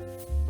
you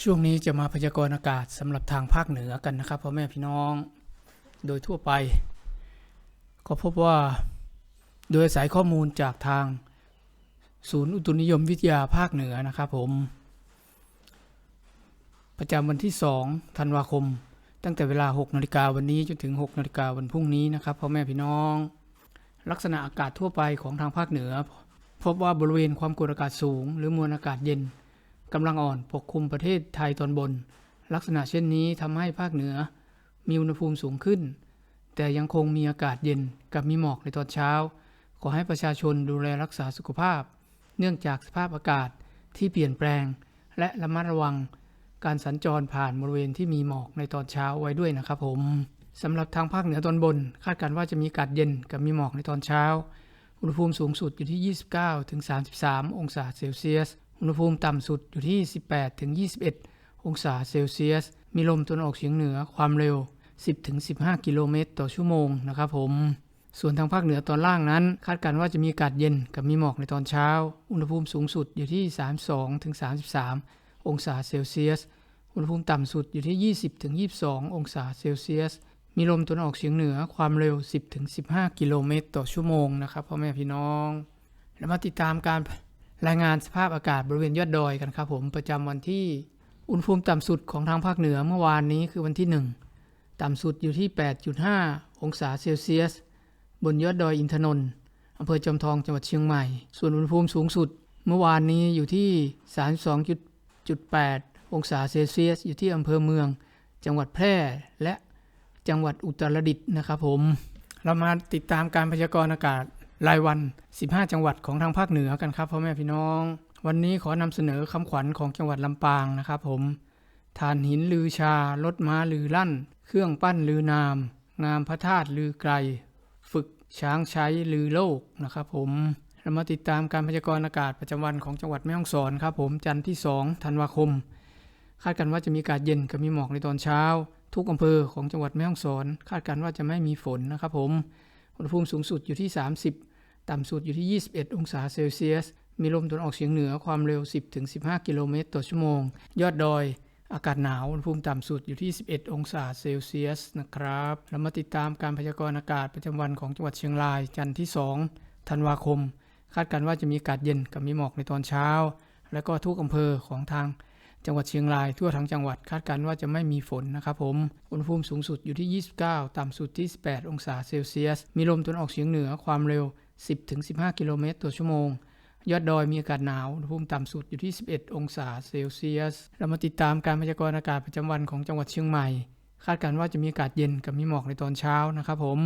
ช่วงนี้จะมาพยากรณ์อากาศสำหรับทางภาคเหนือกันนะครับพ่อแม่พี่น้องโดยทั่วไป ก็พบว่า โดยอายข้อมูลจากทาง ศูนย์อุตุนิยมวิทยาภาคเหนือนะครับผม ประจำวันที่ 2 ธันวาคม ตั้งแต่เวลา 6 นาฬิกาวันนี้จนถึง 6 นาฬิกาวันพรุ่งนี้นะครับพ่อแม่พี่น้อง ลักษณะอากาศทั่วไปของทางภาคเหนือ พบว่าบริเวณความกดอากาศสูง หรือมวลอากาศเย็น กำลังอ่อนปกคลุมประเทศไทยตอนบน ลักษณะเช่นนี้ทำให้ภาคเหนือ มีอุณหภูมิสูงขึ้น แต่ยังคงมีอากาศเย็นกับมีหมอกในตอนเช้า ขอให้ประชาชนดูแลรักษาสุขภาพ เนื่องจากสภาพอากาศที่เปลี่ยนแปลง และระมัดระวัง การสัญจรผ่านบริเวณที่มีหมอกในตอนเช้าไว้ด้วยนะครับผมสำหรับทางภาคเหนือตอนบน คาดการณ์ว่าจะมีอากาศเย็นกับมีหมอกในตอนเช้า อุณหภูมิสูงสุดอยู่ที่ 29-33 องศาเซลเซียส อุณหภูมิต่ำสุดอยู่ที่ 18ถึง21 องศาเซลเซียส มีลมตะวันออกเฉียงเหนือความเร็ว 10ถึง15 กิโลเมตรต่อชั่วโมงนะครับผมส่วนทางภาคเหนือตอนล่างนั้น คาดการณ์ว่าจะมีอากาศเย็นกับมีหมอกในตอนเช้า อุณหภูมิสูงสุดอยู่ที่ 32ถึง33 องศาเซลเซียส อุณหภูมิต่ำสุดอยู่ที่ 20ถึง22 องศาเซลเซียส มีลมตะวันออกเฉียงเหนือความเร็ว 10ถึง15 กิโลเมตรต่อชั่วโมงนะครับพ่อแม่พี่น้อง แล้วมาติดตามการ รายงานสภาพอากาศบริเวณยอดดอยกันครับผมประจำวันที่อุณหภูมิต่ำสุดของทางภาคเหนือเมื่อวานนี้คือวันที่ 1 ต่ำสุดอยู่ที่ 8.5 องศาเซลเซียส บนยอดดอยอินทนนท์อำเภอจอมทองจังหวัดเชียงใหม่ ส่วนอุณหภูมิสูงสุด เมื่อวานนี้อยู่ที่ 32.8 องศาเซลเซียส อยู่ที่อำเภอเมือง จังหวัดแพร่และจังหวัดอุตรดิตถ์นะครับผม เรามาติดตามการพยากรณ์อากาศ รายวัน 15 จังหวัดของทางภาคเหนือกันครับพ่อแม่พี่น้อง วันนี้ขอนำเสนอคำขวัญของจังหวัดลำปางนะครับผมฐานหินลือชารถม้าลือลั่น เครื่องปั้นลือนาม งามพระธาตุลือไกล ฝึกช้างใช้ลือโลกนะครับผมเรามาติดตามการพยากรณ์อากาศประจำวันของจังหวัดแม่ฮ่องสอนครับผมจันทร์ที่ 2 ธันวาคม คาดกันว่าจะมีอากาศเย็นกับมีหมอกในตอนเช้า ทุกอำเภอของจังหวัดแม่ฮ่องสอน คาดการณ์ว่าจะไม่มีฝนนะครับผมอุณหภูมิสูงสุดอยู่ที่ 30 ต่ำสุดอยู่ที่ 21 องศาเซลเซียส มีลมตะวันออกเฉียงเหนือความเร็ว 10-15 กิโลเมตรต่อชั่วโมง ยอดดอยอากาศหนาวอุณหภูมิต่ำสุดอยู่ที่ 11 องศาเซลเซียสนะครับเรามาติดตามการพยากรณ์อากาศประจำวันของจังหวัดเชียงราย จันทร์ที่ 2 ธันวาคม คาดการณ์ว่าจะมีอากาศเย็นกับมีหมอกในตอนเช้า และก็ทุกอำเภอของทางจังหวัดเชียงรายทั่วทั้งจังหวัดคาดการณ์ว่าจะไม่มีฝนนะครับผม อุณหภูมิสูงสุดอยู่ที่ 29 ต่ำสุดที่ 18 องศาเซลเซียส มีลมตะวันออกเฉียงเหนือความเร็ว 10-15 กิโลเมตรต่อชั่วโมง ยอดดอยมีอากาศหนาวอุณหภูมิต่ำสุดอยู่ที่ 11 องศาเซลเซียส เรามาติดตามการพยากรณ์อากาศประจำวันของจังหวัดเชียงใหม่ คาดการณ์ว่าจะมีอากาศเย็นกับมีหมอกในตอนเช้านะครับผม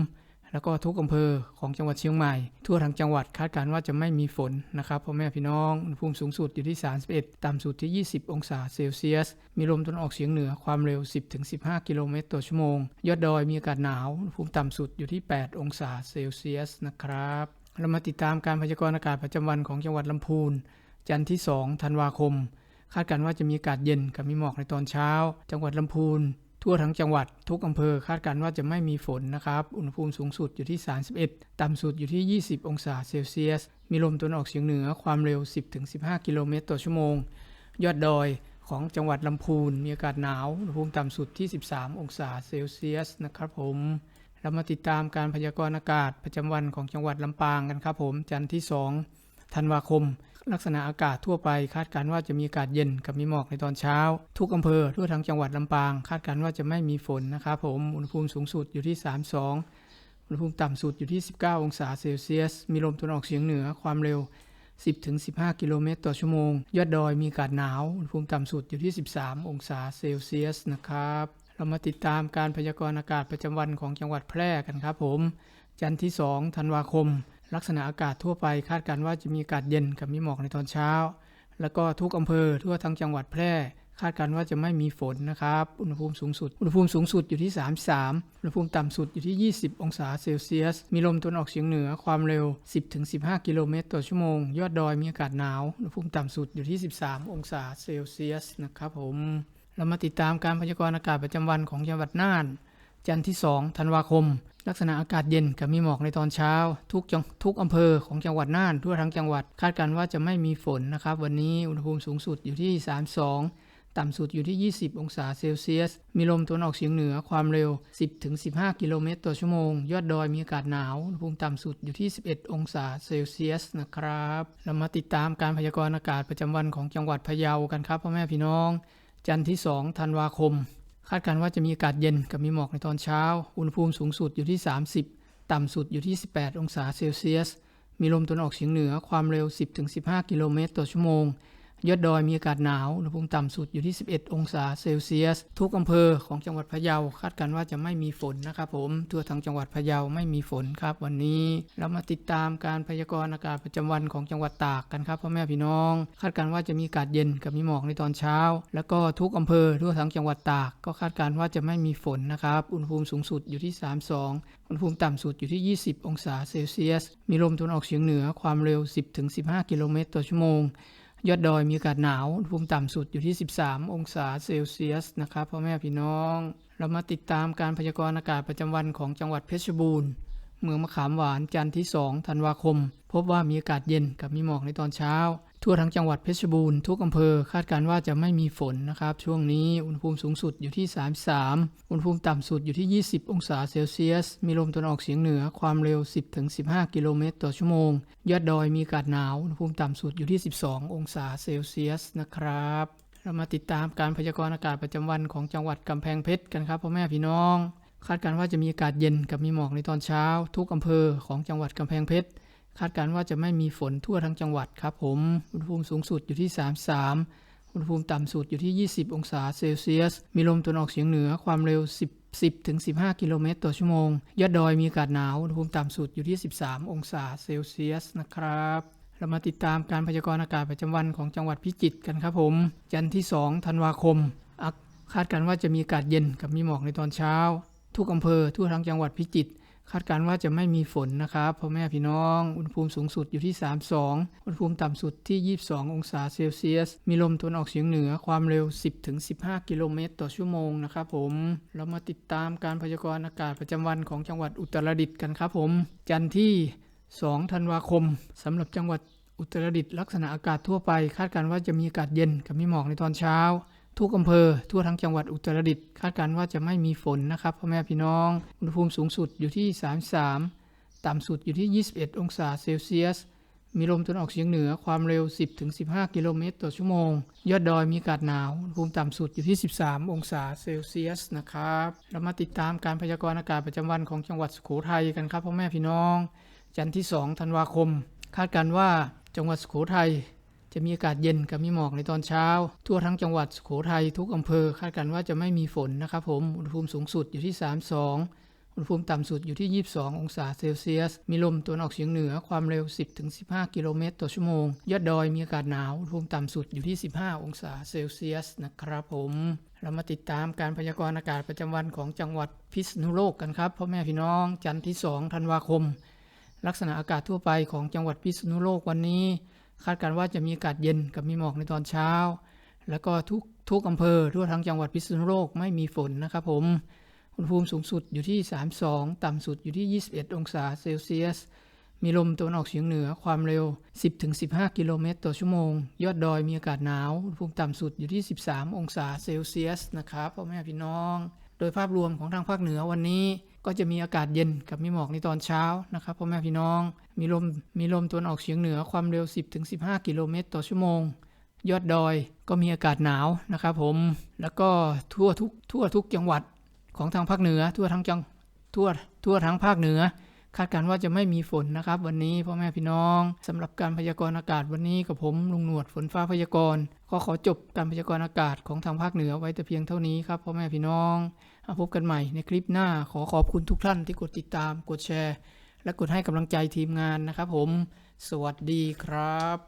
แล้วก็ทุกอำเภอของจังหวัดเชียงใหม่ ทั่วทั้งจังหวัดคาดการณ์ว่าจะไม่มีฝนนะครับพ่อแม่พี่น้องอุณหภูมิสูงสุดอยู่ที่ 31 ต่ำสุดที่ 20 องศาเซลเซียส มีลมตะวันออกเฉียงเหนือความเร็ว 10-15 กิโลเมตรต่อชั่วโมง ยอดดอยมีอากาศหนาวอุณหภูมิต่ำสุดอยู่ที่ 8 องศาเซลเซียสนะครับเรามาติดตามการพยากรณ์อากาศประจำวันของจังหวัดลำพูน จันทร์ที่ 2 ธันวาคม คาดการณ์ว่าจะมีอากาศเย็นกับมีหมอกในตอนเช้า จังหวัดลำพูน ทั่วทั้งจังหวัดทุกอำเภอคาดการณ์ว่าจะไม่มีฝนนะครับ อุณหภูมิสูงสุดอยู่ที่ 31 ต่ำสุดอยู่ที่ 20 องศาเซลเซียส มีลมตะวันออกเฉียงเหนือความเร็ว 10-15 กิโลเมตรต่อชั่วโมง ยอดดอยของจังหวัดลำพูนมีอากาศหนาว อุณหภูมิต่ำสุดที่ 13 องศาเซลเซียสนะครับผมเรามาติดตามการพยากรณ์อากาศประจำวันของจังหวัดลำปางกันครับผม จันทร์ที่ ธันวาคม ลักษณะอากาศทั่วไปคาดการณ์ว่าจะมีอากาศเย็นกับมีหมอกในตอนเช้า ทุกอำเภอทั่วทั้งจังหวัดลำปาง คาดการณ์ว่าจะไม่มีฝนนะครับผมอุณหภูมิสูงสุดอยู่ที่ 32 อุณหภูมิต่ำสุดอยู่ที่ 19 องศาเซลเซียส มีลมตะวันออกเฉียงเหนือความเร็ว 10-15 กิโลเมตรต่อชั่วโมง ยอดดอยมีอากาศหนาวอุณหภูมิต่ำสุดอยู่ที่ 13 องศาเซลเซียสนะครับเรามาติดตามการพยากรณ์อากาศประจำวันของจังหวัดแพร่กันครับผม จันทร์ที่ 2 ธันวาคม ลักษณะอากาศทั่วไปคาดการณ์ว่าจะมีอากาศเย็นกับมีหมอกในตอนเช้า แล้วก็ทุกอำเภอทั่วทั้งจังหวัดแพร่ คาดการณ์ว่าจะไม่มีฝนนะครับ อุณหภูมิสูงสุด อุณหภูมิสูงสุดอยู่ที่ 33 อุณหภูมิต่ำสุดอยู่ที่ 20 องศาเซลเซียส มีลมตะวันออกเฉียงเหนือความเร็ว 10-15 กิโลเมตรต่อชั่วโมง ยอดดอยมีอากาศหนาว อุณหภูมิต่ำสุดอยู่ที่ 13 องศาเซลเซียสนะครับผม เรามาติดตามการพยากรณ์อากาศประจำวันของจังหวัดน่าน จันทร์ที่2ธันวาคม ลักษณะอากาศเย็นกับมีหมอกในตอนเช้า ทุกจังทุกอำเภอของจังหวัดน่านทั่วทั้งจังหวัด คาดการณ์ว่าจะไม่มีฝนนะครับ วันนี้อุณหภูมิสูงสุดอยู่ที่ 32 ต่ำสุดอยู่ที่ 20 องศาเซลเซียส มีลมตะวันออกเฉียงเหนือความเร็ว 10-15 กิโลเมตรต่อชั่วโมง ยอดดอยมีอากาศหนาวอุณหภูมิต่ำสุดอยู่ที่ 11 องศาเซลเซียสนะครับ เรามาติดตามการพยากรณ์อากาศประจำวันของจังหวัดพะเยากันครับพ่อแม่พี่น้อง จันทร์ที่ 2 ธันวาคม คาดการณ์ว่าจะมีอากาศเย็นกับมีหมอกในตอนเช้า อุณหภูมิสูงสุดอยู่ที่ 30 ต่ำสุดอยู่ที่ 18 องศาเซลเซียส มีลมตะวันออกเฉียงเหนือความเร็ว 10-15 กิโลเมตรต่อชั่วโมง ยอดดอยมีอากาศหนาวอุณหภูมิต่ำสุดอยู่ที่ 11 องศาเซลเซียส ทุกอำเภอของจังหวัดพะเยาคาดการณ์ว่าจะไม่มีฝนนะครับผมทั่วทั้งจังหวัดพะเยาไม่มีฝนครับวันนี้ เรามาติดตามการพยากรณ์อากาศประจำวันของจังหวัดตากกันครับพ่อแม่พี่น้อง คาดการณ์ว่าจะมีอากาศเย็นกับมีหมอกในตอนเช้า แล้วก็ทุกอำเภอทั่วทั้งจังหวัดตาก ก็คาดการณ์ว่าจะไม่มีฝนนะครับอุณหภูมิสูงสุดอยู่ที่ 32 อุณหภูมิต่ำสุดอยู่ที่ 20 องศาเซลเซียส มีลมตะวันออกเฉียงเหนือความเร็ว 10-15 กิโลเมตรต่อชั่วโมง ยอดดอยมีอากาศหนาวอุณหภูมิต่ำสุดอยู่ที่ 13 องศาเซลเซียสนะครับพ่อแม่พี่น้อง เรามาติดตามการพยากรณ์อากาศประจำวันของจังหวัดเพชรบูรณ์ เมืองมะขามหวานจันทร์ที่ 2 ธันวาคม พบว่ามีอากาศเย็นกับมีหมอกในตอนเช้า ทั่วทั้งจังหวัดเพชรบูรณ์ทุกอำเภอคาดการว่าจะไม่มีฝนนะครับ ช่วงนี้อุณหภูมิสูงสุดอยู่ที่ 33 อุณหภูมิต่ำสุดอยู่ที่ 20 องศาเซลเซียส มีลมตะวันออกเฉียงเหนือความเร็ว 10-15 กิโลเมตรต่อชั่วโมง ยอดดอยมีอากาศหนาวอุณหภูมิต่ำสุดอยู่ที่ 12 องศาเซลเซียสนะครับเรามาติดตามการพยากรณ์อากาศประจำวันของจังหวัดกำแพงเพชรกันครับพ่อแม่พี่น้อง คาดการว่าจะมีอากาศเย็นกับมีหมอกในตอนเช้า ทุกอำเภอของจังหวัดกำแพงเพชร คาดการณ์ว่าจะไม่มีฝนทั่วทั้งจังหวัดครับผม อุณหภูมิสูงสุดอยู่ที่ 33 อุณหภูมิต่ำสุดอยู่ที่ 20 องศาเซลเซียส มีลมตะวันออกเฉียงเหนือความเร็ว 10 10ถึง15 กิโลเมตรต่อชั่วโมง ยอดดอยมีอากาศหนาว อุณหภูมิต่ำสุดอยู่ที่ 13 องศาเซลเซียสนะครับเรามาติดตามการพยากรณ์อากาศประจำวันของจังหวัดพิจิตรกันครับผม จันทร์ที่ 2 ธันวาคม คาดการณ์ว่าจะมีอากาศเย็นกับมีหมอกในตอนเช้า ทุกอำเภอทั่วทั้งจังหวัดพิจิตร คาดการณ์ว่าจะไม่มีฝนนะครับพ่อแม่พี่น้อง อุณหภูมิสูงสุดอยู่ที่ 32 อุณหภูมิต่ำสุดที่ 22 องศาเซลเซียส มีลมตะวันออกเฉียงเหนือความเร็ว 10-15 กิโลเมตรต่อชั่วโมงนะครับผม เรามาติดตามการพยากรณ์อากาศประจำวันของจังหวัดอุตรดิตถ์กันครับผม จันทร์ที่ 2 ธันวาคมสำหรับจังหวัดอุตรดิตถ์ลักษณะอากาศทั่วไป คาดการณ์ว่าจะมีอากาศเย็นกับมีหมอกในตอนเช้า ทุกอำเภอ ทั่วทั้งจังหวัดอุตรดิตถ์คาดการณ์ว่าจะไม่มีฝนนะครับพ่อแม่พี่น้อง อุณหภูมิสูงสุดอยู่ที่ 33 ต่ำสุดอยู่ที่ 21 องศาเซลเซียส มีลมตะวันออกเฉียงเหนือความเร็ว 10-15 กิโลเมตรต่อชั่วโมง ยอดดอยมีอากาศหนาว อุณหภูมิต่ำสุดอยู่ที่ 13 องศาเซลเซียสนะครับ เรามาติดตามการพยากรณ์อากาศประจำวันของจังหวัดสุโขทัยกันครับพ่อแม่พี่น้อง จันทร์ที่ 2 ธันวาคม คาดการณ์ว่าจังหวัดสุโขทัย จะมีอากาศเย็นกับมีหมอกในตอนเช้า ทั่วทั้งจังหวัดสุโขทัยทุกอำเภอคาดการณ์ว่าจะไม่มีฝนนะครับผมอุณหภูมิสูงสุดอยู่ที่ 32อุณหภูมิต่ำสุดอยู่ที่ 22 องศาเซลเซียส มีลมตะวันออกเฉียงเหนือความเร็ว 10-15 กิโลเมตรต่อชั่วโมง ยอดดอยมีอากาศหนาว อุณหภูมิต่ำสุดอยู่ที่ 15 องศาเซลเซียสนะครับผม เรามาติดตามการพยากรณ์อากาศประจำวันของจังหวัดพิษณุโลกกันครับพ่อแม่พี่น้องจันทร์ที่ 2 ธันวาคม ลักษณะอากาศทั่วไปของจังหวัดพิษณุโลกวันนี้ คาดการณ์ว่าจะมีอากาศเย็นกับมีหมอกในตอนเช้า แล้วก็ทุกทุกอำเภอทั่วทั้งจังหวัดพิษณุโลกไม่มีฝนนะครับผม อุณหภูมิสูงสุดอยู่ที่ 32 ต่ำสุดอยู่ที่ 21 องศาเซลเซียส มีลมตะวันออกเฉียงเหนือความเร็ว 10-15 กิโลเมตรต่อชั่วโมง ยอดดอยมีอากาศหนาว อุณหภูมิต่ำสุดอยู่ที่ 13 องศาเซลเซียสนะครับพ่อแม่พี่น้อง โดยภาพรวมของทางภาคเหนือวันนี้ ก็จะมีอากาศเย็นกับมีหมอกในตอนเช้านะครับพ่อแม่พี่น้อง มีลมมีลมตะวันออกเฉียงเหนือความเร็ว 10-15 กิโลเมตรต่อชั่วโมง ยอดดอยก็มีอากาศหนาวนะครับผม แล้วก็ทั่วทุกทั่วทุกจังหวัดของทางภาคเหนือ ทั่วทั้งจังทั่วทั่วทั้งภาคเหนือ คาดการณ์ว่าจะไม่มีฝนนะครับ วันนี้พ่อแม่พี่น้องสำหรับการพยากรณ์อากาศวันนี้กับผมลุงหนวดฝนฟ้าพยากรณ์ก็ขอจบการพยากรณ์อากาศของทางภาคเหนือไว้แต่เพียงเท่านี้ครับพ่อแม่พี่น้อง พบกันใหม่ในคลิปหน้าขอขอบคุณทุกท่านที่กดติดตาม กดแชร์ และกดให้กำลังใจทีมงานนะครับผม สวัสดีครับ